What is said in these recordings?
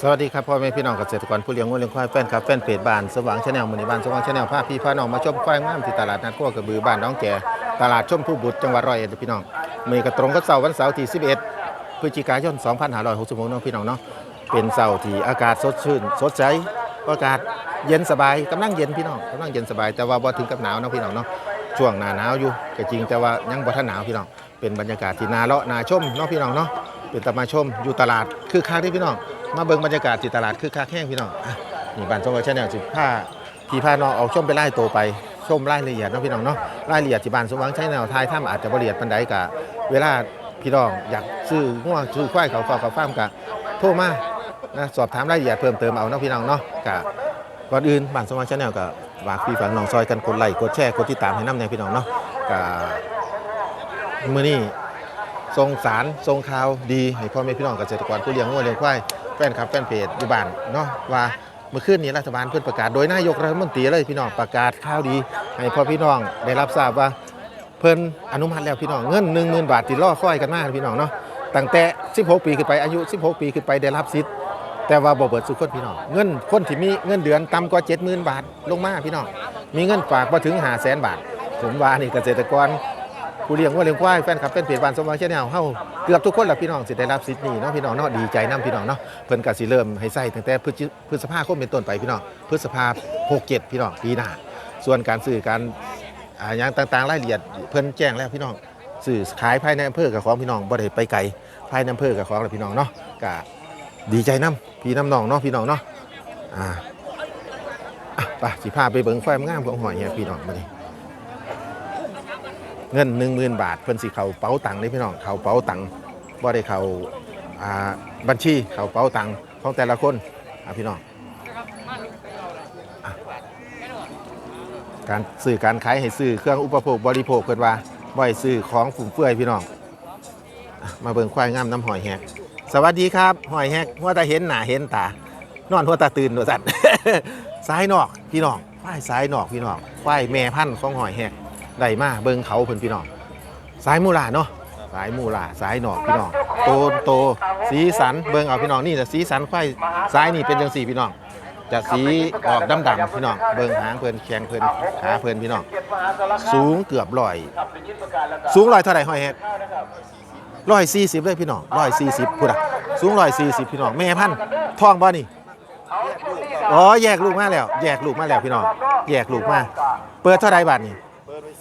สวัสดีครับพ่อแม่พี่น้องเกษตรกรผู้เลี้ยงวัวเลี้ยงควายแฟนครับแฟนเพจบ้านสว่างชาแนลมือนี้บ้านสว่างชาแนลพาพี่พาน้องมาชมควายงามที่ตลาดนัดขั้วกระบือบ้านน้องแก่ตลาดชมผู้บุตรจังหวัดร้อยเอ็ดพี่น้องมือกระตรงกับเสาร์วันเสาร์ที่11พฤศจิกายน2566เนาะพี่น้องเนาะเป็นเสาร์ที่อากาศสดชื่นสดใสอากาศเย็นสบายกำลังเย็นพี่น้องกำลังเย็นสบายแต่ว่าบ่ถึงกับหนาวเนาะพี่น้องเนาะช่วงหน้าหนาวอยู่ก็จริงแต่ว่ายังบ่ทันหนาวพี่น้องเป็นบรรยากาศที่นาเลาะนาชมเนาะพี่น้องเนาะ เป็นตามาชมอยู่ตลาดคือคักที่พี่น้อง มาเบิ่งบรรยากาศที่ตลาดคือคักแห้งพี่น้องอะนี่บ้านสว่างชาแนลสิผ้าพี่พาน้องเอาชมไปไล่โตไปชมรายละเอียดเนาะพี่น้องเนาะรายละเอียดที่บ้านสมว่างชาแนลทายถ้ำอาจจะบ่ละเอียดปานใดกะเวลาพี่น้องอยากซื้องัวซื้อควายเขาฝากเขาฟามกะโทรมานะสอบถามรายละเอียดเพิ่มเติมเอาเนาะพี่น้องเนาะกะก่อนอื่นบ้านสมว่างชาแนลกะฝากพี่ฝากน้องซอยกันกดไลค์กดแชร์กดติดตามให้น้ำในพี่น้องเนาะกะมื้อนี้ ทรงสารทรงข่าวดีให้พ่อแม่พี่น้องเกษตรกรผู้เลี้ยงวัวเลี้ยงควายแฟนคลับแฟนเพจอยู่บ้านเนาะว่าเมื่อคืนนี้รัฐบาลเพิ่นประกาศโดยนายกรัฐมนตรีเลยพี่น้องประกาศข่าวดีให้พ่อพี่น้องได้รับทราบว่าเพิ่นอนุมัติแล้วพี่น้องเงิน10,000 บาทที่อค่อยกันมาพี่น้องเนาะตั้งแต่ 16 ปีขึ้นไปอายุ 16 ปีขึ้นไปได้รับสิทธิ์แต่ว่าบ่เบิดสุขคนพี่น้องเงินคนที่มีเงินเดือนต่ำกว่า 70,000 บาทลงมาพี่น้องมีเงินฝากบ่ถึง500,000 บาท ผมว่านี่เกษตรกร ผู้เลี้ยงวัวเลี้ยงควายแฟนคลับเป็นเพจบ้านสมหวังชาแนลเฮาเกือบทุกคนแหละพี่น้องสิได้รับสิทธิ์นี้เนาะพี่น้องเนาะดีใจนํพี่น้องเนาะเพิ่นก็สิเริ่มให้ใส่ตั้งแต่พฤศจิพฤษภาคมเป็นต้นไปพี่น้องพฤษภา67พี่น้องปีหน้าส่วนการซื้อการอ่าอย่างต่างๆรายละเอียดเพิ่นแจ้งแล้วพี่น้องซื้อขายภายในอำเภอกับของพี่น้องบ่ได้ไปไกลภายในอำเภอกับของแล้วพี่น้องเนาะก็ดีใจนํพี่น้ำน้องเนาะพี่น้องเนาะอ่าอะไปสิพาไปเบิ่งควายงามของหอยเฮียพี่น้องมาดิ เงิน 1 0,000 บาทเพิ่นสิเข้าเป๋าตังค์นี่พี่น้องเข้าเป๋าตังค์บ่ได้เข้าอ่าบัญชีเข้าเป๋าตังค์ของแต่ละคนอะพี่น้องการซื้อการขายให้ซื้อเครื่องอุปโภคบริโภคเพิ่นว่าบ่ให้ซื้อของฟุ่มเฟือยพี่น้องมาเบิ่งควายงามน้ำหอยแฮกสวัสดีครับหอยแฮกว่าตาเห็นหน้าเห็นตานอนหัวตาตื่นว่าซั่นซ้ายนอกพี่น้องควายซ้ายนอกพี่น้องควายแม่พันธุ์ของหอยแฮก ได้มาเบิ่งเขาเพิ่นพี่น้องสายมูลาเนาะสายมูลาสายหนอกพี่น้องโตโตสีสันเบิ่งเอาพี่น้องนี่แต่สีสันควายสายนี่เป็นจังสี่พี่น้อง จะสีออกดำดำๆพี่น้องเบิ่งหางเพิ่นแขงเพิ่นขาเพิ่นพี่น้องสูงเกือบร้อย สูงร้อยเท่าไหร่ห้อยแฮกร้อยสี่สิบเลยพี่น้องร้อยสี่สิบพูดอะสูงร้อยสี่สิบพี่น้องแม่พันธุ์ท้องบ่นี่อ๋อแยกลูกมาแล้ว แยกลูกมาแล้วพี่น้องแยกลูกมาเปิดเท่าไรบาทนี่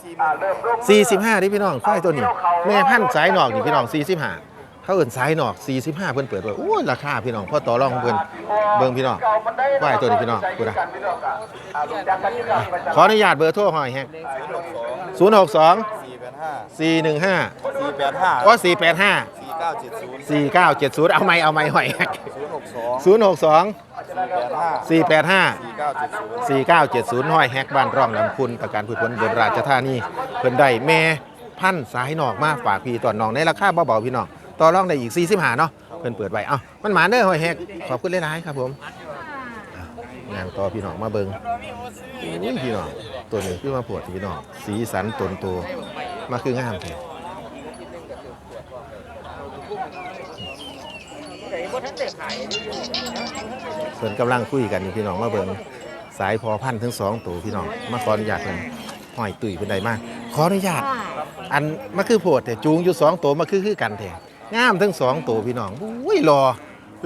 45นี่พี่น้องควายตัวนี้ แม่พันธุ์สายหนอกนี่พี่น้อง 45 เขาเอื่นสายหนอก 45 เพิ่นเปิดไว้โอ้ยราคาพี่น้องพ่อต่อรองของเพิ่นเบิ่งพี่น้องควายตัวนี้พี่น้องกูนะขออนุญาตเบอร์โทรหน่อยแฮก062สี่แปดห้า415สี่แปดห้าก็485สี่เก้าเจ็ดศูนย์4970 เอาไม่เอาไม่หอยแฮกศูนย์หกสอง062 สี่แปดห้า485สี่เก้าเจ็ดศูนย์4970ห้อยแฮกบ้านร่องลำคุณประกันพืชผลบนราชธานีเพิ่นได้แม่พันธุ์สายหนอกมาฝากพี่ตอนน้องในราคาเบาๆพี่น้องต่อรองได้อีก45เนาะเพิ่นเปิดไว้เอ้ามันหมาเด้อห้อยแฮกขอบคุณหลายๆครับผมอะงานต่อพี่น้องมาเบิงอุ้ยพี่น้องตัวนี้คือมาปวดพี่น้องสีสันตนโตมาคืองามแท้ เพิ่นกำลังคุยกันอยู่พี่น้องมาเบิงสายพอพันธุ์ทั้งสองตัวพี่น้องมาขออนุญาตเพิ่นห้อยตุยเป็นใดมากขออนุญาต อันมาคือโพดแต่จูงอยู่สองตัวมาคือคือกันแท้งามทั้งสองตัวพี่น้องอุ้ยรอ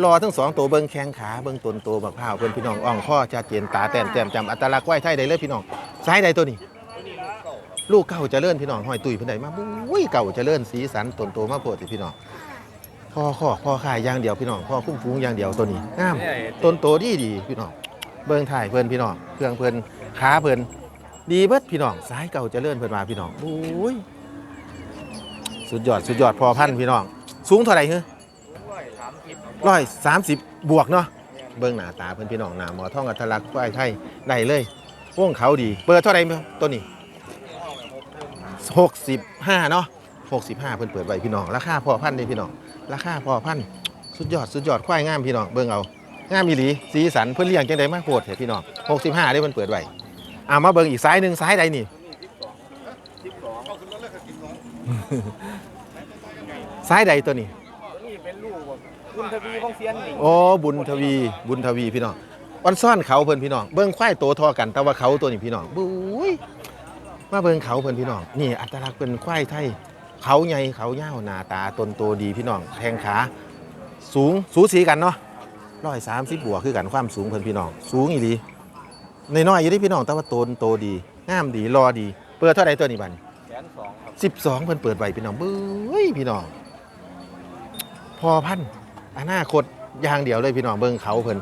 รอทั้งสองตัวเบิ่งแข้งขาเบิ่งตนตัวบักพร้าวเพิ่นพี่น้องอ่องข้อชัดเจนตาแต้มแจ่มจำอัตลักษณ์ไว้ไทยได้เลยพี่น้องสายใดตัวนี้ ลูกเก่าเจริญพี่น้องห้อยตุยเพิ่นใดมาอุ้ยเก่าเจริญสีสันตนโตมาโพดสิพี่น้อง พ่อข้อพ่อขายอย่างเดียวพี่น้องพ่อคุ้มฟูงอย่างเดียวตัวนี้งามต้นโตดีดีพี่น้องเบิ่งถ่ายเพิ่นพี่น้องเครื่องเพิ่นขาเพิ่นดีเบิดพี่น้องสายเก่าเจริญเพิ่นมาพี่น้องโอ้ยสุดยอดสุดยอดพอพันธุ์พี่น้อง สูงเท่าไหร่เฮ้ร้อยสามสิบบวกเนาะเบิ่งหน้าตาเพิ่นพี่น้องหน้าหมอท่องอัทลักษณ์ควายไทยได้เลยวงเขาดีเปิดเท่าไหร่ตัวนี้หกสิบห้าเนาะหกสิบห้าเพิ่นเปิดไว้พี่น้องราคาพอพันธุ์เลยพี่น้อง ราคาพอพันธุ์สุดยอดสุดยอดควายงามพี่น้องเบิ่งเอางามอีหลีสีสันเพื่อเลี้ยงจังไดมาโคตรเหรอพี่น้อง65ได้มันเปิดไว้อ่ามาเบิ่งอีกซ้ายหนึ่งซ้ายใดนี่ซ้ายใดตัวนี้นี่เป็นลูกคุณทวีของเซียนนี่โอ้บุญทวีบุญทวีพี่น้องวันซ่อนเขาเพิ่นพี่น้องเบิ่งควายโตทอกันแต่ว่าเขาตัวนี้พี่น้องบุ้ยมาเบิ่งเขาเพิ่นพี่น้องนี่อัตลักษณ์เป็นควายไทย เขาใหญ่เขายาวหน้าตาตนโตดีพี่น้องแข้งขาสูงสูสีกันเนาะร้อยสามสิบบวกคือกันความสูงเพิ่นพี่น้อง สูงอีหลีน้อยๆอยู่เที่พี่น้องแต่ว่าโตนโตดีงามดีรอดี เปิดเท่าไหร่ตัวนี้บัดนี้แสนสองครับสิบสองเพิ่นเปิดไว้พี่น้องเบ้ยพี่น้อง พอพันธุ์อนาคตอย่างเดียวเลยพี่น้องเบิ้งเขาเพิ่น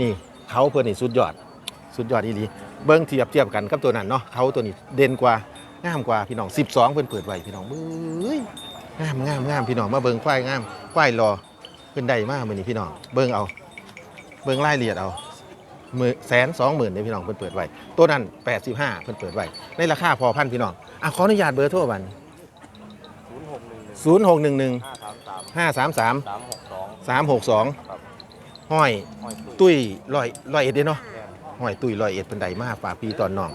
นี่เขาเพิ่นนี่สุดยอด สุดยอดอีหลีเบิ้งเทียบเทียบกันกับตัวนั้นเนาะเขาตัวนี้เด่นกว่า งามกว่าพี่น้อง 12 เพิ่นเปิดไว้พี่น้องเบ้ยงามงามงามพี่น้องมาเบิ้งควายงามควายรอเพิ่นได้มากมื้อนี้พี่น้องเบิ้งเอาเบิ้งรายละเอียดเอามือแสนสองหมื่นเนี่ยพี่น้องเพิ่นเปิดไว้ตัวนั้น 85 เพิ่นเปิดไว้ในราคาพอพันพี่น้องอะขออนุญาตเบอร์โทรบันศูนย์หร่0611 533 362 ห้อยตุ้ยลอยลอยเอ็ดเด้เนาะห้อยตุ้ยลอยเอ็ดเพิ่นใดมาฝากพี่ตอนน้อง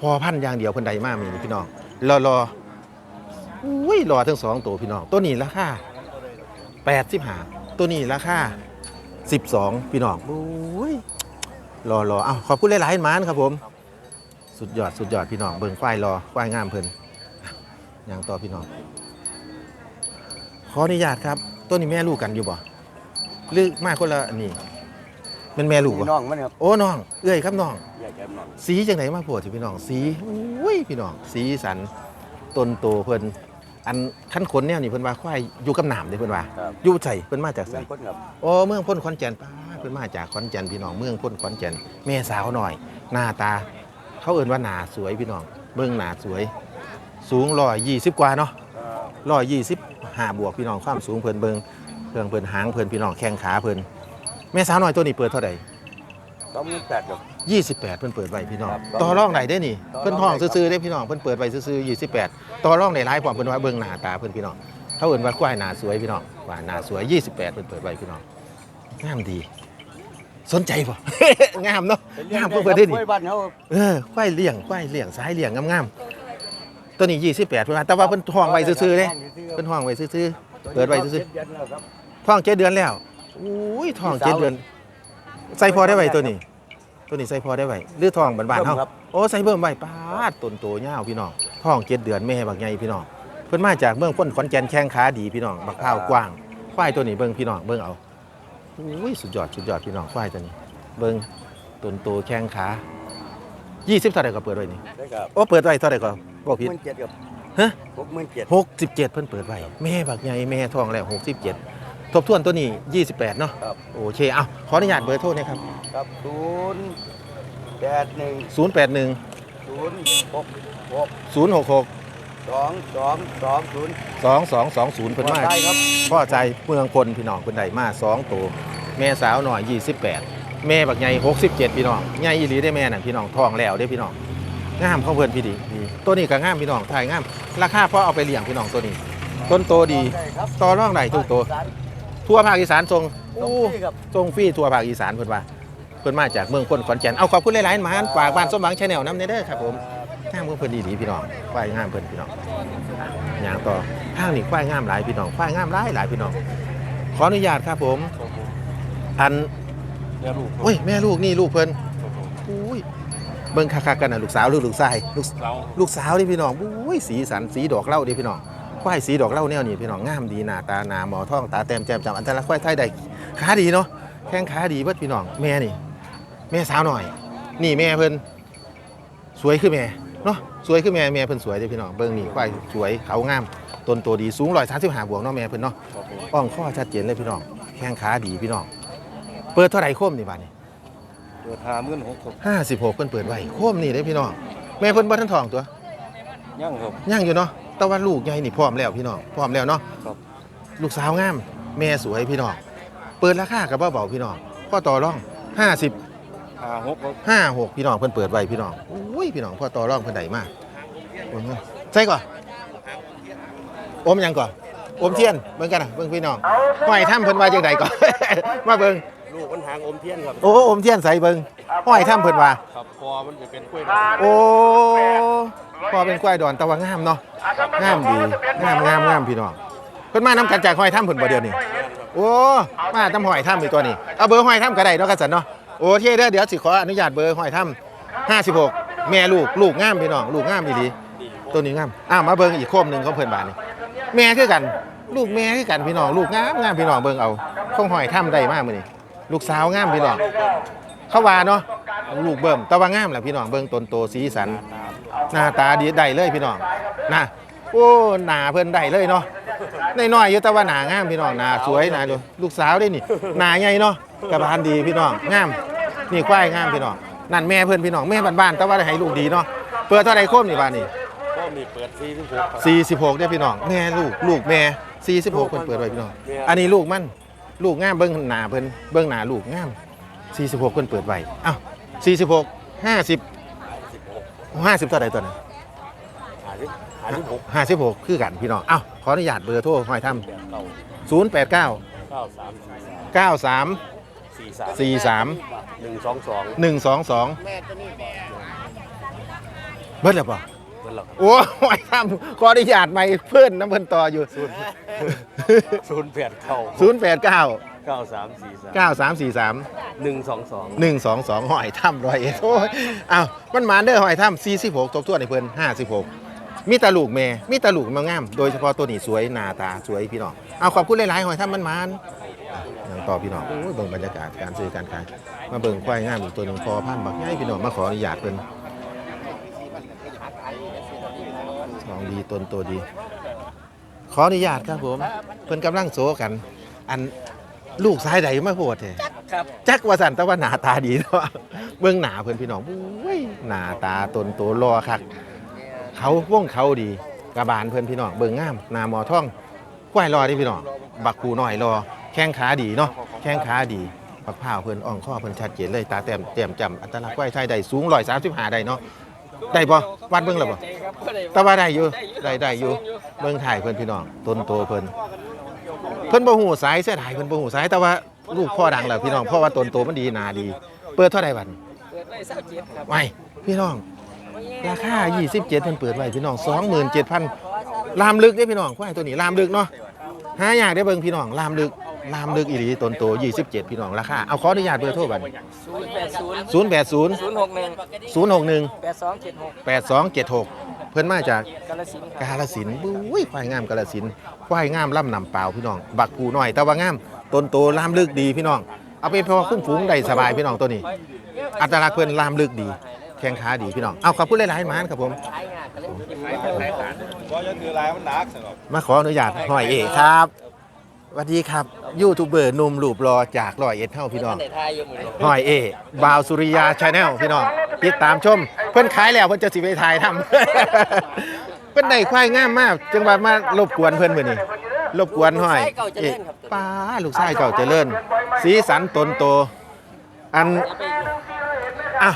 พอพันธุ์อย่างเดียวเพิ่นใดมามีนี่พี่น้องรอรออุ้ยรอทั้งสองตัวพี่น้องตัวนี้ราคา85ตัวนี้ราคา12พี่น้องอุ้ยรอรอเอ้าขอบคุณหลายๆหมานครับผม สุดยอดสุดยอดพี่น้องเบิ่งควายรอควายงามเพิ่นอย่างต่อพี่น้องขออนุญาตครับตัวนี้แม่ลูกกันอยู่บ่หรือมาคนละอันนี้เป็นแม่ลูกบ่น้องมันครับโอ้น้อง เอ้ยครับน้องใหญ่ แก้มน้องสีจังไหนมาโปวดสิพี่น้อง สีอุ้ยพี่น้อง สีสันต้นโตเพิ่นอันขั้นขนเนี่ยนี่เพิ่นว่าควายอยู่กับหนามเด้เพิ่นว่าครับอยู่ใส่เพิ่นมาจากเมืใส่องคนครับโอ้เมืองพ้นขอนแก่นป้าเพิ่นมาจากขอนแก่นพี่น้องเมืองพ้นขอนแก่นแม่สาวหน่อย หน้าตา เขาเอิ่นว่าหน้าสวยพี่น้องเบิ่งหน้าสวย สูง120กว่าเนาะร้อยยี่สิบห้าบวกพี่น้องความสูงเพิ่นเบิงเครื่องเพิ่นหางเพิ่นพี่น้องแข้งขาเพิ่นแม่สาวน้อยตัวนี้เปิดเท่าไหร่ต้องมีแปดครับ ยี่สิบแปดเพิ่นเปิดไว้พี่น้อง ครับต่อรองไหนได้นี่ ต่อรองเพิ่นห้องได้ครับซื้อๆได้พี่น้อง เพิ่นเปิดไว้ซื้อๆยี่สิบแปดต่อรองในหลายความเพิ่นว่าเบิ่งหน้าตาเพิ่นพี่น้องเขาเอิ่นว่าควายหน้าสวยพี่น้องว่าหน้าสวยยี่สิบแปดเพิ่นเปิดไว้พี่น้อง งามดี สนใจบ่ งามเนาะ งามเพิ่นเปิดได้นี่กล้วยบ้านเขาเออควายเลี้ยงควายเลี้ยงสายเลี้ยงงามๆ ตัวนี้ยี่สิบแปดเพิ่นว่าแต่ว่าเพิ่นห้องไว้ซื่อๆเด้เพิ่นห้องไว้ซื่อๆ เปิดไว้ซื่อๆเดือนแล้วครับท้องเจ็ดเดือนแล้วอุ้ยท้องเจ็ดเดือน ใส่พอได้ไหวตัวนี้ ตัวนี้ใส่พอได้ไหวหรือท้องบานๆเฮาครับโอ้ใส่เบิ่มไว้ป้าดต้นโตยาวพี่น้องท้องเจ็ดเดือนแม่บักใหญ่พี่น้องเพิ่นมาจากเมืองพ้นขอนแก่นแข้งขาดีพี่น้องบักข้าวกว้างควายตัวนี้เบิ่งพี่น้องเบิ่งเอาอุ้ยสุดยอดสุดยอดพี่น้องควายตัวนี้ เบิ่งต้นโตแข้งขา20เท่าไหร่ก็เปิดไว้นี่ได้ครับโอ้เปิดไว้เท่าไหร่ก็บ่ผิดหมื่นเจ็ดครับฮะหกหมื่นเจ็ดหกสิบเจ็ดเพิ่นเปิดไว้แม่บักใหญ่แม่ท้องแล้วหกสิบเจ็ด ทบทวนตัวนี้ยี่สิบแปดเนาะครับ โอเคเอาขออนุญาตเบอร์โทรนะครับครับศูนย์แปดหนึ่งศูนย์แปดหนึ่งศูนย์หกหกศูนย์หกหกสองสองสองศูนย์สองสองสองศูนย์เพิ่นมาได้ครับพ่อใจเมืองพลพี่น้องเพิ่นได้มาสองตัวแม่สาวหน่อยยี่สิบแปดแม่บักใหญ่หกสิบเจ็ดพี่น้องใหญ่อีหลีได้แม่น่ะพี่น้องท้องแล้วได้พี่น้องงามของเพิ่นพี่ดีดีตัวนี้ก็งามพี่น้องถ่ายงาม ราคาพอเอาไปเลี้ยงพี่น้องตัวนี้ ต้นโตดี ได้ครับต่อรองได้ทุกตัว ทั่วภาคอีสานทรงตรงโอ้ที่ครับทรงฟรีทั่วภาคอีสานเพิ่นว่าเพิ่นมาจากเมืองพ้นขอนแก่นเอาขอบคุณหลายๆหมานฝากบ้านสมหวังชาแนลนำเด้อครับผมงามเพิ่นดีๆพี่น้องควายงามเพิ่นพี่น้องอะอย่างต่อทางนี้ควายงามหลายพี่น้องควายงามหลายหลายพี่น้องขออนุญาตครับผมอันเดี๋ยวลูกโอ้ยแม่ลูกนี่ลูกเพิ่นอุ้ยเบิ่งคักๆกันน่ะลูกสาวหรือลูกชายลูกเราลูกสาวนี่พี่น้องอุ้ยสีสันสีดอกเหล้าดิพี่น้อง ควายสีดอกเหล้าแนวนี้พี่น้องงามดีหน้าตาหนาหมอท่องตาแต้มแจ่มจำอันตรายควายไทยได้ขาดีเนาะแข้งขาดีเบิดพี่น้องแม่นี่ แม่สาวหน่อย นี่แม่เพิ่นสวยคือแม่เนาะสวยคือแม่แม่เพิ่นสวยเด้อพี่น้องเบิ่งนี่ควายสวยเขางามต้นโตดีสูง135บวกเนาะแม่เพิ่นเนาะอ่องข้อชัดเจนเลยพี่น้องแข้งขาดีพี่น้องเปิดเท่าไหร่โคมนี่บาดนี้เดือดหามื่นหกครับ56เพิ่นเปิดไว้โคมนี่เด้อพี่น้องแม่เพิ่นบ่ทันท้องตัว ยังครับยังอยู่เนาะ แต่ว่าลูกใหญ่นี่พร้อมแล้วพี่น้องพร้อมแล้วเนาะครับ ลูกสาวงาม แม่สวยพี่น้องเปิดราคากับเบาๆพี่น้องพ่อต่อรอง 50 หาหกครับ56พี่น้องเพิ่นเปิดไว้พี่น้องอุ้ยพี่น้องพ่อต่อรองเพิ่นได้มากโอนเงินใช่ก่อนอมหยังก่อนอมเทียนเบิ่งกันนะเบิ่งพี่น้องห้อยถ้ำเพิ่นว่าจังใดก่อน มาเบิ่ง ลูกมันหางอมเทียนครับ โอ้อมเทียนใส่เบิ่งห้อยถ้ำเพิ่นว่า ครับคอมันจะเป็นกล้วยโอ้พอเป็นควายดอนแตะว่างามเนาะงามดีงามงามงามพี่น้องเพิ่นมานํกันจากห้อยถ้ำเพิ่นบ่เดียวนี่โโอ้มาทำหอยถ้ำอีกตัวนี้เอาเบอร์หอยถ้ำก็ได้เนาะกันสันเนาะโอเคเด้อเดี๋ยวสิขออนุญาตเบอร์หอยถ้ำห้าสิบหกแม่ลูกลูกงามพี่น้องลูกงามอีหลีตัวนี้งามอ้าวมาเบิ่งอีกโคมหนึ่งของเพื่อนบ้านนี่แม่คือกัน ลูกแม่คือกันพี่น้องลูกงามงามพี่น้องเบิ่งเอาคงหอยถ้ำได้มากมื้อนี้ ลูกสาวงามพี่น้องเขาว่าเนาะลูกเบิ่มแต่ว่างามแหละพี่น้องเบิ่งต้นโตสีสัน หน้าตาดีได้เลยพี่น้องนะโอ้หน้าเพิ่นได้เลยเนาะน้อยๆอยู่แต่ว่าหน้างามพี่น้องหน้าสวยหน้าดูลูกสาวได้นี่หน้าใหญ่เนาะกระบาลดีพี่น้องงามนี่ควายงามพี่น้องนั่นแม่เพิ่นพี่น้องแม่บ้านๆแต่ว่าได้ให้ลูกดีเนาะเปิดเท่าไหร่โคมนี่บ้านนี่ก็มีเปิดที่ที่หกครับ46เด้อพี่น้องแม่ลูกลูกแม่46เพิ่นเปิดไว้พี่น้องอันนี้ลูกมัน ลูกงามเบิ่งหน้าเพิ่นเบิ่งหน้าลูกงาม46เพิ่นเปิดไว้อ้าว46 50 50เท่าไหร่ตัวนั้นหาที่หาที่หกห้าสิบหกคือกันพี่น้องเอ้าขออนุญาตเบอร์โทรหอยทแปดเก้าำศูนย์แปดเก้าเก้าสามเก้าสามสี่สามสี่สามหนึ่งสองสองหนึ่งสองสองเบิดแล้วป่ะ เงินหรอกโอ้หอยทำขออนุญาตไม่เพื่อนน้ำเพิ่นต่ออยู่ ศูนย์แปดเก้าศูนย์แปดเก้าเก้าสามสี่สามเก้าสามสี่สามหนึ่งสองสองหนึ่งสองสองหอยถ้ำร้อยเอ็ดโอ้ยอ้าวมันมาเด้อหอยถ้ำสี่สิบหกตบทั่วในเพิ่นห้าสิบหกมีตาลูกแม่ มีตาลูกมางาม โดยเฉพาะตัวนี้สวยหน้าตาสวยพี่น้องเอาขอบคุณหลายๆหอยถ้ำมันมานอย่างต่อพี่น้องโอ้ยเบิ่งบรรยากาศการซื้อการขายมาเบิ่งควายงามอีกตัวหนึ่งพอพันบักใหญ่พี่น้องมาขออนุญาตเพิ่นของ ดีตนตัวดี ขออนุญาตครับผม เพิ่นกำลังโซกัน อันลูกซ้ายใดมาโพดแท้ครับจักว่าสันแต่ว่าหน้าตาดีเนาะเบื้องหน้าเพื่อนพี่น้องอุ้ยหน้าตาตนโตรอคักเขาว่องเขาดีกระบาลเพื่อนพี่น้องเบิ่งงามหน้าหมอท่องควายรอเดิพี่น้องบักคูน้อยรอ แข้งขาดีเนาะแข้งขาดีปักผ้าวเพื่อนอ่องข้อเพื่อนชัดเจนเลยตาแต้มแต้มจำอัตลักษณ์ควายไทยได้สูงร้อยสามสิบห้าได้เนาะ ได้ปะวัดเบิ่งแล้วปะแต่ว่าได้อยู่ได้ได้อยู่เบิ่งถ่ายเพื่อนพี่น้องต้นโตเพื่อนเพิ่นบ่หูสายเสียดายเพิ่นบ่หูสายแต่ว่าลูกพ่อดังแล้วพี่น้องเพราะว่าตนโตมันดีหนาดี เปิดเท่าไหร่บัดนี้เปิดไว้เศร้าเจ็ดครับไว้พี่น้องราคา27เพิ่นเปิดไว้พี่น้อง27,000ลามลึกเด้พี่น้องควายตัวนี้ลามลึกเนาะหาอยากได้เบิ่งพี่น้องลามลึก ลามลึกอีหลีตนโต27 พี่น้องราคาเอาขออนุญาตเบอร์โทรบัดนี้ศูนย์แปดศูนย์080 ศูนย์หกหนึ่ง061 แปดสองเจ็ดหก8276 เพิ่นมาจากกาลสินธุ์ครับกาลสินธุ์อุ้ยควายงามกาลสินธุ์ควายงามล่ำนำเปล่าพี่น้อง บักผูน้อยแต่ว่างามต้นโตล่ามลึกดีพี่น้อง เอาไปพอคุ้มฝูงได้สบายพี่น้องตัวนี้ อัตลักษณ์เพิ่นล่ามลึกดี แข้งขาดีพี่น้อง เอาขอบคุณหลายๆหมานครับผม ขายงานก็เลยกินก็ยังคือลายมันหนักสำหรับ มาขออนุญาตหอยเอกครับส วัสดีครับ ยูทูบเบอร์หนุ่มรูปรอจากร้อยเอ็ดเท่าพี่น้องในไทยอยู่เหมือนกันหอยเอบาวสุริยาชาแนลพี่น้องติดตามชม เพิ่นขายแล้วเพิ่นจะสิไปถ่ายทำ เพิ่นได้ควายงามมากจังหวัดมารบกวนเพิ่นมื้อนี้รบกวนหอยเอกป้าลูกชายเก่าเจริญสีสันตนโต อันอะ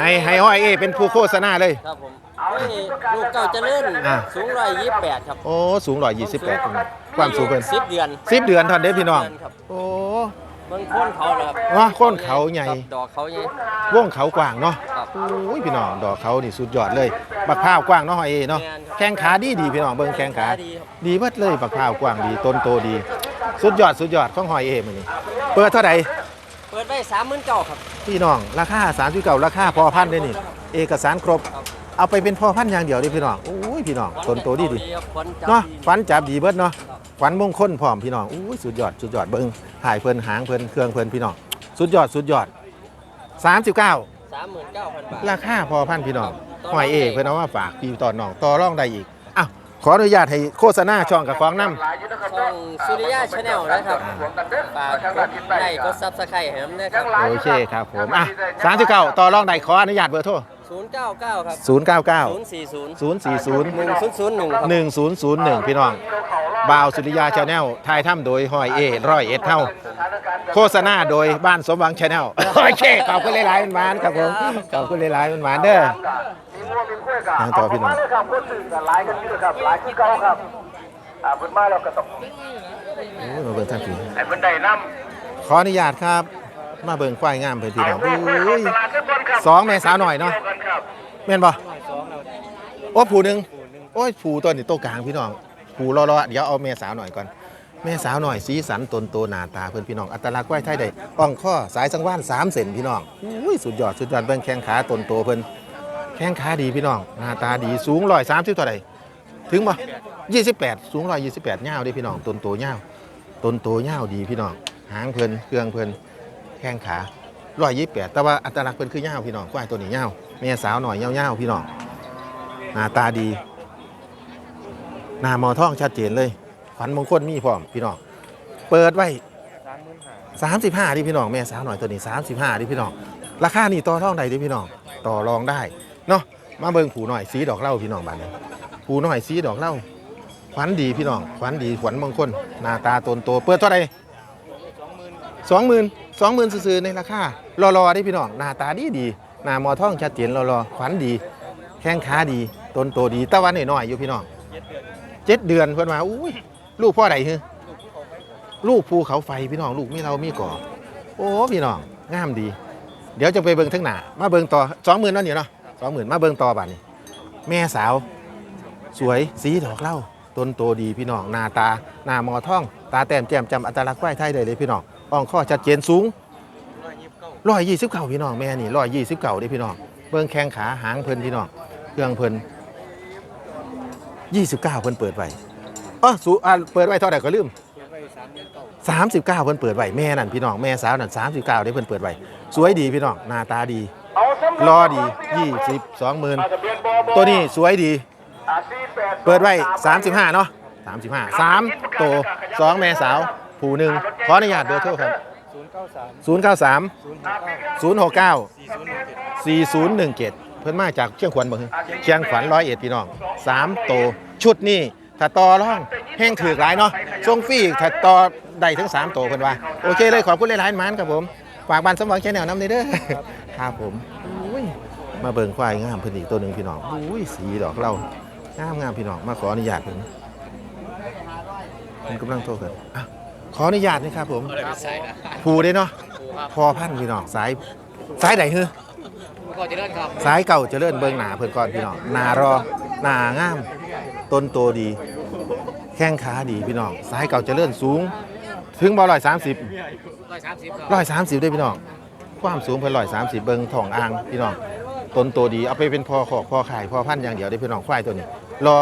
ให้ให้หอยเอเป็นผู้โฆษณาเลยครับผมนี่ลูกเก่าเจริญอะสูงร้อยยี่สิบแปดครับ โอ้ สูง128 ความสูงเพิ่นสิบเดือน10เดือนเท่านั้นเด้พี่น้อง เดืครับโอ้เบิ่งโค่นเขาเลยครับว่าโค่นเขาใหญ่ครับดอกเขาใหญ่ว่องเขากว้างเนาะครับโอ้ยพี่น้องดอกเขานี่สุดยอดเลยบักพร้าวกว้างเนาะหอยเอเนาะแม่นครับแข้งขาดีดีพี่น้องเบิ่งแข้งขา ดีครับดีเบิดเลยบักพร้าวกว้างดีต้นโตดี สุดยอดสุดยอดของหอยเอมื้อนี้เปิดเท่าไหร่ เปิดไว้สามหมื่นเก้าครับ พี่น้อง ราคา39ราคาพอพันธุ์เด้นี่ เอกสารครบ ครับ เอาไปเป็นพ่อพันธุ์อย่างเดียวดิพี่น้องโอ้ยพี่น้องต้นโตดีดีครับขวัญจับเนาะดีฟันจับดีเบิดเนาะ ฟันมงคลพร้อมพี่น้องอู้ยสุดยอดสุดยอดเบิ่งถ่ายเพิ่นหางเพิ่นเครื่องเพิ่นพี่น้องสุดยอดสุดยอด 39 สามหมื่นเก้าพันบาท ราคาพอพันพี่น้องหอยเอกเพิ่นเอามาฝากพี่ตอนน้องต่อรองได้อีกอ้าวขออนุญาตให้โฆษณาช่องกับของนำช่องสุริยะชาแนลนะครับฝากกดไลค์กดซับสไครต์ให้ผมนะครับ โอเคครับผมอะ39 ต่อรองได้ขออนุญาตเบอร์โทร ศูนย์เก้าเก้าครับ099ศูนย์สี่ศูนย์040หนึ่งศูนย์ศูนย์หนึ่งครับ1001 พี่น้องบ่าวสุริยาชาแนลถ่ายถ้ำโดยหอยเอร้อยเอ็ดเท่า โฆษณาโดยบ้านสมหวังชาแนลโอเคขอบคุณหลายๆมันหวานครับผมขอบคุณหลายๆมันหวานเด้อมีงัวมีกล้วยกับทางต่อพี่น้องมาเลยครับคนสื่อกันหลายกันอยู่ครับหลายคือเก่าครับอ่าเพิ่นมาแล้วก็ต้องโอ้ยมาเบิ่งท่านพี่ให้เพิ่นได้นขออนุญาตครับ มาเบิ่งควายงามเพิ่นำพี่น้องเอาโอ้ยตลาดทุกคนครับสองแม่สาวหน่อยเนาะดีวกันครับแม่นบ่โอ้ผูหนึ่งโอ้ยผูตัวนี้โตวกลางพี่น้องผูรอๆเดี๋ยวเอาแม่สาวหน่อยก่อนแม่สาวหน่อยสีสันตนโตหน้าตาเพิ่นพี่น้องอัตลักษณ์ไว้ไทยได้อ่องข้อสายสังว่าน3เซนพี่น้องอุ้ยสุดยอดสุดยอดเบิ่งแข้งขาตนโตเพิ่นแข้งขาดีพี่น้องหน้าตาดีสูง130เท่าใดถึงบ่28สูง128ยาวเด้พี่น้องตนโตยาวตนโตยาวดีพี่น้องหางเพิ่นเครื่องเพิ่นแข้งขา128แปรแต่ว่าอัตลักษณ์เพิ่นคือยาวพี่น้องควายตัวนี้ยาวแม่สาวหน่อยยาวๆพี่น้องหน้าตาดีหน้ามอท่องชัดเจนเลยขวัญมงคลมีพร้อมพี่น้องเปิดไว้35ดิพี่น้องแม่สาวหน่อยตัวนี้35ดิพี่น้องราคานี่ต่อท่องใดดิพี่น้องต่อรองได้เนาะมาเบิ่งผูหน่อยสีดอกเล้าพี่น้องบ้านนี้ผูหน่อยสีดอกเล้าขวัญดีพี่น้องขวัญดีขวัญมงคลหน้าตาตนโตเปิดเท่าไหร่สองหมื่น สองหมื่นซื้อในราคารอๆได้พี่น้องหน้าตาดีดีหน้ามอท่องชัดเจนรอๆขวัญดี แข้งขาดีต้นโตดีตะวันหน่อยๆอยู่พี่น้องเจ็ดเดือนเพิ่นมาอุ้ยลูกพ่อใดฮึลูกภูเขาไฟพี่น้องลูกมีเรามีก่อโอ้พี่น้องงามดี เดี๋ยวจะไปเบิ่งทั้งหน้ามาเบิ่งต่อสองหมื่นนั่นอยู่เนาะสองหมื่นมาเบิ่งต่อบัดนี้แม่สาว สวยสีดอกเล้าต้นโตดีพี่น้องหน้าตาหน้ามอท่อง ตาแต้มแจ่มจำอัตลักษณ์ไหวไทยได้เลยพี่น้อง อ่องข้อชัดเจนสูงร้อยยี่สิบเก้าพี่น้องแม่นี่ร้อยยี่สิบเก้าด้พี่น้องเบิ่งแข้งขาหางเพิ่นพี่น้องเครื่องเพิ่นยี่สิบเก้าเพิ่นเปิดไว้อ๋อสูอ่าเปิดไว้เท่าไหร่ก็ลืม39เก้าพิ่นเปิดไว้แม่นั่นพี่น้องแม่สาวนั่น39ได้เพิ่นเปิดไว้สวยดีพี่น้องหน้าตาดีรอดี20 20,000ทะเบียนตัวนี้สวยดี เปิดไว้35เนาะ35 3โต2แม่สาว ผู้หนึ่งขออนุญาตเบอร์โทรครับ 093 069 4017 เพิ่นมาจากเชียงขวัญบ่ฮึเชียงขวัญร้อยเอ็ดพี่น้อง3โตชุดนี้ถ้าต่อร่องแห้งถือกหลายเนาะส่งฟรีถ้าต่อได้ถึง3โตเพิ่นว่า โอเคเลยขอบคุณหลายๆหมันครับผมฝากบ้านสมหวังแชนแนลนำเด้อครับผมอุ้ยมาเบิ่งควายงามเพิ่นอีกตัวหนึงพี่น้องอุ้ยสีดอกเหล่างามงามพี่น้องมาขออนุญาตเพิ่นผมกำลังโทรกันอะ ขออนุญาตนะครับผมผูได้เนาะพอพันธุ์พี่น้องสายสายไหนเฮ้อก็จะเลื่อนครับสายเก่าเจะเลื่อนเบิ่งหนาเพิ่นก่อนพี่น้องหนารอหนางามต้นโตดี แข้งขาดีพี่น้องสายเก่าเจะเลื่อนสูง ถึงบ่ร้อยสามสิบ ร้อยสามสิบครับร้อยสามสิบได้พี่น้องความสูงเพิ่นร้อยสามสิบเบิ่งท้องอ่างพี่น้องต้นโตดีเอาไปเป็นพอขอกพอขายพอพันธุ์อย่างเดียวได้พี่น้องควายตัวนี้ รอ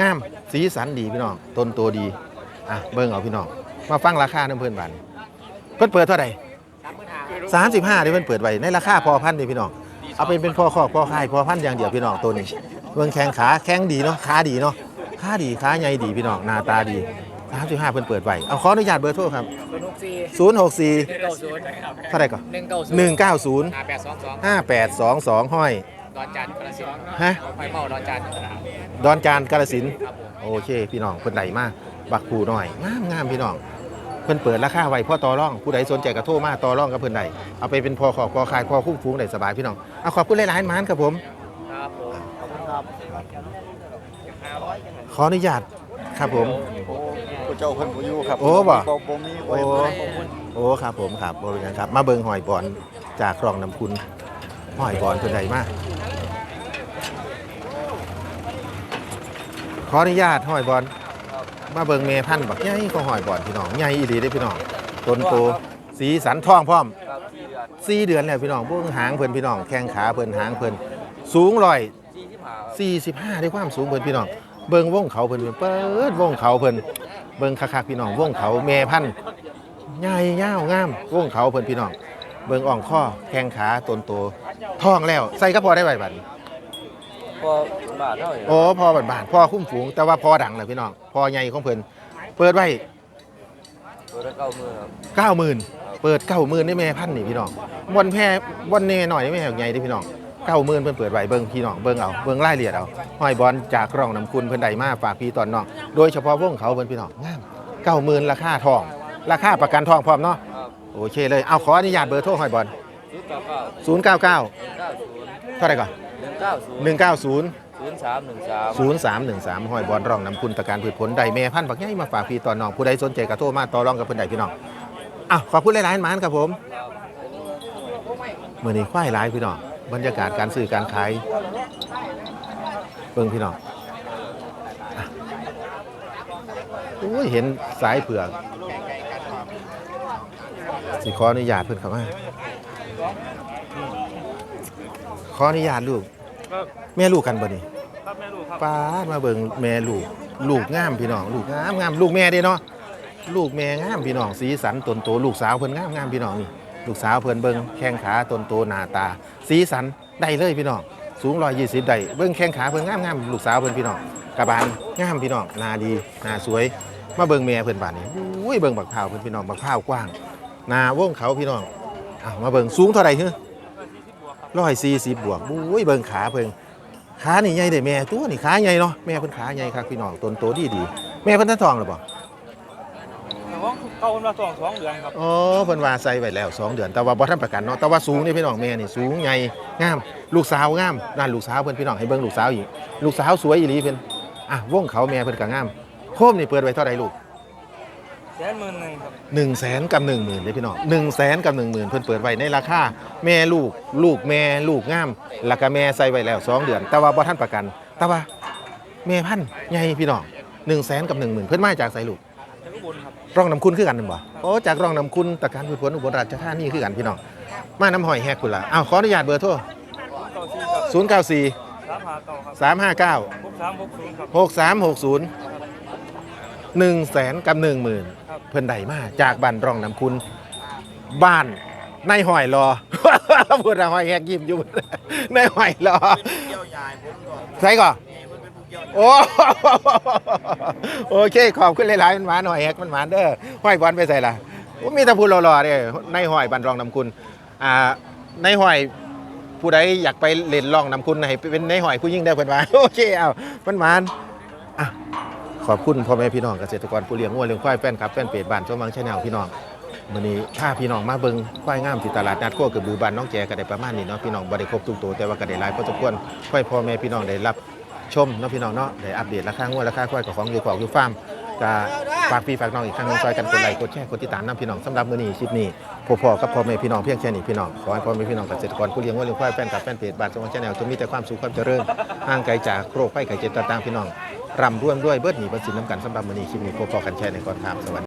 งามสีสันดีพี่น้องต้นโตดีอะเบิ่งเอาพี่น้อง มาฟังราคาน้ำเพิ่นบันเพิ่นเปิดเท่าไหร่สามหมื่นห้าสามสิบห้าที่เพิ่นเปิดไว้ในราคาพอพันธุ์นี่พี่น้องเอาเป็นเป็นพอขอกพอขายพอพันธุ์อย่างเดียวพี่น้องตัวนี้เบิ่งแข้งขาแข้งดีเนาะขาดีเนาะขาดีขาใหญ่ดีพี่น้องหน้าตาดีสามสิบห้าเพิ่นเปิดไว้เอาขออนุญาตเบอร์โทรครับศูนย์หกสี่ศูนย์หกสี่หนึ่งเก้าศูนย์เท่าไหร่ก่อนหนึ่งเก้าศูนย์หนึ่งเก้าศูนย์ห้าแปดสองสองห้าแปดสองสองห้อยดอนจันทร์กระสินธุ์ฮะไฟเมาดอนจันทร์ดอนจานกาลสินธุ์ครับผมโอเคพี่น้องเพิ่นไหลมากบักผูหน่อยงามงามพี่น้อง เพิ่นเปิดราคาไว้พ่อต่อร่องผู้ใดสนใจก็โทรมาต่อร่องกับเพิ่นได้เอาไปเป็นพอขอบพอขายพอคุ้มฟูงได้สบายพี่น้องเอาขอบคุณหลายๆหมานครับผมครับผมขอบคุณครับขออนุญาตครับผมผู้เจ้าเพิ่นผู้อยู่ครับโอ้บ่บ่มีโอ้โอ้ครับผมครับบริการครับ มาเบิงหอยบอลจากคลองน้ำคุณหอยบอลตัวใดมากขออนุญาตหอยบอล มาเบิงเมพันธุ์บักใหญ่ก็หอยบอลพี่น้องใหญ่อีหลีได้อพี่น้องต้นโตสีสันท่องพร้อมสี่เดือนแล้วพี่น้องเบิ่งหางเพิ่นพี่น้องแข้งขาเพิ่นหางเพิ่นสูงร้อย สี่สิบห้าครับ45ได้ความสูงเพิ่นพี่น้องเบิ่งวงเขาเพิ่นเปิดวงเขาเพิ่นเบิ่งคักๆพี่น้องวงเขาแม่พันธุ์ใหญ่ยาวงามวงเขาเพิ่นพี่น้อง เบิ่งอ่องข้อแข้งขาต้นโตท้องแล้ว ใส่ก็พอได้ไว้บัดนี้ พอบาทเท่าไหร่โอ้พอบัดบานพอคุ้มฝูง แต่ว่าพอดังแล้วพี่น้องพอใหญ่ของเพิ่นเปิดไว้ตัวละเก้าหมื่นครับ90,000เปิด90,000ได้แม่พันธุ์นี่พี่น้องบนแพ้บนเน่หน่อยได้แม่ใหญ่เด้อพี่น้อง90,000เพิ่นเปิดไว้เบิ่งพี่น้องเบิ่งเอาเบิ่งรายละเอียดเอาห้อยบอลจากร่องน้ำคุณเพิ่นได้มาฝากพี่ตอนน้องโดยเฉพาะวงเขาเพิ่นพี่น้องงาม90,000ราคาทอง ราคาประกันทองพร้อมเนาะครับโอเคเลยเอาขออนุญาตเบอร์โทรห้อยบอลศูนย์เก้าเก้า099เก้าศูนย์เท่าไหร่ก่อนหนึ่ง เก้าศูนย์190 ศูนย์สามหนึ่งสาม0313ห้อยบอลร่องน้ำคุณประกันพืชผลใดแม่พันธุ์บักใหญ่มาฝากพี่ตอนน้องผู้ใดสนใจก็โทรมาต่อรองกับเพิ่นได้พี่น้องอ้าวขอบคุณหลายๆหมานครับผมมื้อนี้ควายหลายพี่น้องบรรยากาศการซื้อการขายเบิ่งพี่น้องอะโอ้ยเห็นสายเผือกสิขออนุญาตเพิ่นเข้ามาขออนุญาตลูก แม่ลูกกันบ่นี่ครับแม่ลูกครับป้าดมาเบิ่งแม่ลูกลูกงามพี่น้องลูกงามงามลูกแม่เด้เนาะลูกแม่งามพี่น้องสีสันตนโตลูกสาวเพิ่นงามงามพี่น้องนี่ลูกสาวเพิ่นเบิ่งแข้งขาตนโตหน้าตา สีสันได้เลยพี่น้องสูง120ได้เบิ่งแข้งขาเพิ่นงามงามลูกสาวเพิ่นพี่น้องกระบาลงามพี่น้องหน้าดีหน้าสวย มาเบิ่งแม่เพิ่นบาดนี้อุ้ยเบิ่งบักพร้าวเพิ่นพี่น้องบักพร้าวกว้างหน้าวงเขาพี่น้องอ้าวมาเบิ่งสูงเท่าไหร่ฮึ 140บวกอุ้ยเบิ่งขาเพิ่นขานี่ใหญ่เด้แม่ตัวนี่ขาใหญ่เนาะแม่เพิ่นขาใหญ่ครับพี่น้องต้นโตดีดีแม่เพิ่นทันทองหรือบ่แต่ว่าเก่าคนมาสองสองเดือนครับอ๋อเพิ่นว่าใส่ไว้แล้ว2เดือนแต่ว่าบ่ทันประกันเนาะแต่ว่าสูงนี่พี่น้องแม่นี่สูงใหญ่งามลูกสาวงามนั่นลูกสาวเพิ่นพี่น้องให้เบิ่งลูกสาวอีกลูกสาวสวยอีหลีเพิ่นอะวงเขาแม่เพิ่นก็งามโคมนี่เปิดไว้เท่าใดลูก แสนหมื่นหนึ่งครับ1 0 0 0 0แสนกับ1 0,000เลยพี่น้อง1 0 0 0 0แสนกับ1 0,000เพิ่นเปิดไว้ในราคาแม่ลูกลูกแม่ลูกงามแล้วก็แม่ใส่ไว้แล้ว 2 เดือน แต่ว่าบ่ทันประกัน แต่ว่าแม่พันธุ์ใหญ่พี่น้อง1 0 0 0 0แสนกับ1 0,000เพิ่นมาจากไสลูกแล้วก็บนครับ ร่องน้ำคุณคือกันนั่นบ่โอ้จากร่องน้ำคุณตะการพืชผลอุบลราชธานีคือกันพี่น้อง มาน้ำหอยแฮกคุณล่ะอ้าวขออนุญาตเบอร์โทรเก้าสี่094ครับสามหาเก่าครับ359หกสามหกศูนย์ครับ 6360 1แสนกับ10,000เพิ่นได้มาจากบ้านร่องน้ำคุณบ้านในหอยรอ พูดอะหอยแฮกยิ้มอยู่ในหอยรอใช่ก่อนโอ้โอเค ขอบคุณหลายๆมันหวานหอยแฮกมันหวานเด้อหอยบอลไปใส่ล่ะโอ้มีแต่พูดรอๆเด้ในหอยบ้านรองน้ำคุณอ่าในหอยผู้ใดอยากไปเล่นร่องน้ำคุณให้เป็นในหอยผู้ยิ่งได้อเพิ่นว่า โอเคเอามันหวานอะ ขอบคุณพ่อแม่พี่น้องเกษตรกรผู้เลี้ยงวัวเลี้ยงควายแฟนครับแฟนเพจบ้านชมวังชาแนลพี่น้องมื้อนี้พาพี่น้องมาเบิ่งควายงามที่ตลาดนัดโคกระบือบ้านน้องแจก็ได้ประมาณนี้เนาะพี่น้องบ่ได้ครบทุกตัวแต่ว่าก็ได้หลายพอสมควรควายพ่อแม่พี่น้องได้รับชมเนาะพี่น้องเนาะได้อัปเดตราคางวดราคาควายกับของอยู่ของอยู่ฟาร์ม ก็ฝากพี่ฝากน้องอีกครั้งหนึงซอยกันกดไลค์กดแชร์กดติดตามน้ำพี่น้องสำหรับมื้อนี้คลิปนี้พ่อๆกับพ่อแม่พี่น้องเพียงแค่นี้พี่น้องขอให้พ่อแม่พี่น้องเกษตรกรผู้เลี้ยงวัวเลี้ยงควายแฟนกับแฟนเพจบ้านชมวังชาแนลจะมีแต่ความสุขความเจริญห่างไกลจากโรคภัยไข้เจ็บต่างๆพี่น้องร่ำรวยด้วยเบิดหนีเบิดสินน้ำกันสำหรับมื้อนี้คลิปนี้พ่อๆกันแชร์ในก่อนครับสวัสดี